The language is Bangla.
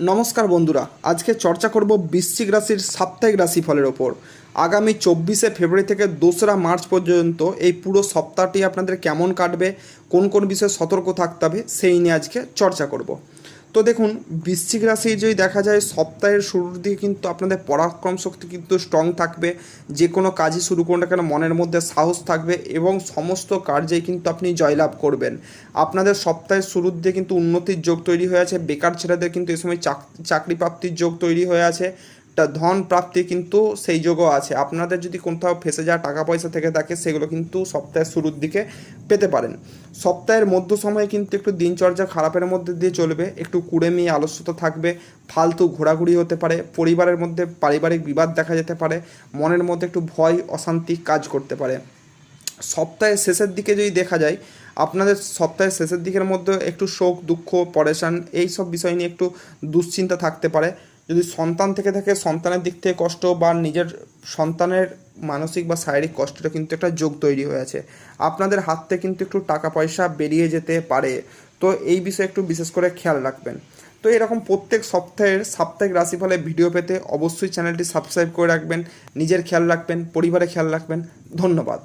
নমস্কার বন্ধুরা, আজকে চর্চা করব বৃশ্চিক রাশির সাপ্তাহিক রাশিফলের ওপর। আগামী চব্বিশে ফেব্রুয়ারি থেকে দোসরা মার্চ পর্যন্ত এই পুরো সপ্তাহটি আপনাদের কেমন কাটবে, কোন কোন বিষয়ে সতর্ক থাকতে হবে, সেই নিয়ে আজকে চর্চা করব। তো দেখুন, বৃশ্চিক রাশি যদি দেখা যায়, সপ্তাহের শুরুর দিকে কিন্তু আপনাদের পরাক্রম শক্তি কিন্তু স্ট্রং থাকবে। যে কোনো কাজই শুরু করুন কেন, মনের মধ্যে সাহস থাকবে এবং সমস্ত কার্যেই কিন্তু আপনি জয়লাভ করবেন। আপনাদের সপ্তাহের শুরুর দিকে কিন্তু উন্নতির যোগ তৈরি হয়ে আছে। বেকার ছেলেদের কিন্তু এই সময় চাকরি প্রাপ্তির যোগ তৈরি হয়ে আছে। ধন প্রাপ্তি কিন্তু সেই যোগও আছে। আপনাদের যদি কোথাও ফেসে যাওয়া টাকা পয়সা থেকে থাকে, সেগুলো কিন্তু সপ্তাহের শুরুর দিকে পেতে পারেন। সপ্তাহের মধ্য সময়ে কিন্তু একটু দিনচর্যা খারাপের মধ্যে দিয়ে চলবে, একটু কুড়েমি আলস্যতা থাকবে, ফালতু ঘোরাঘুরি হতে পারে, পরিবারের মধ্যে পারিবারিক বিবাদ দেখা যেতে পারে, মনের মধ্যে একটু ভয়, অশান্তি কাজ করতে পারে। সপ্তাহের শেষের দিকে যদি দেখা যায়, আপনাদের সপ্তাহের শেষের দিকের মধ্যে একটু শোক, দুঃখ, পরেশান এই সব বিষয় নিয়ে একটু দুশ্চিন্তা থাকতে পারে। যদি সন্তান থেকে থাকে, সন্তানের দিক থেকে কষ্ট বা নিজের সন্তানের মানসিক বা শারীরিক কষ্টটা কিন্তু একটা যোগ তৈরি হয়ে আছে। আপনাদের হাত থেকে কিন্তু একটু টাকা পয়সা বেরিয়ে যেতে পারে। তো এই বিষয়ে একটু বিশেষ করে খেয়াল রাখবেন। তো এরকম প্রত্যেক সপ্তাহের সাপ্তাহিক রাশিফলের ভিডিও পেতে অবশ্যই চ্যানেলটি সাবস্ক্রাইব করে রাখবেন। নিজের খেয়াল রাখবেন পরিবারে খেয়াল রাখবেন। ধন্যবাদ।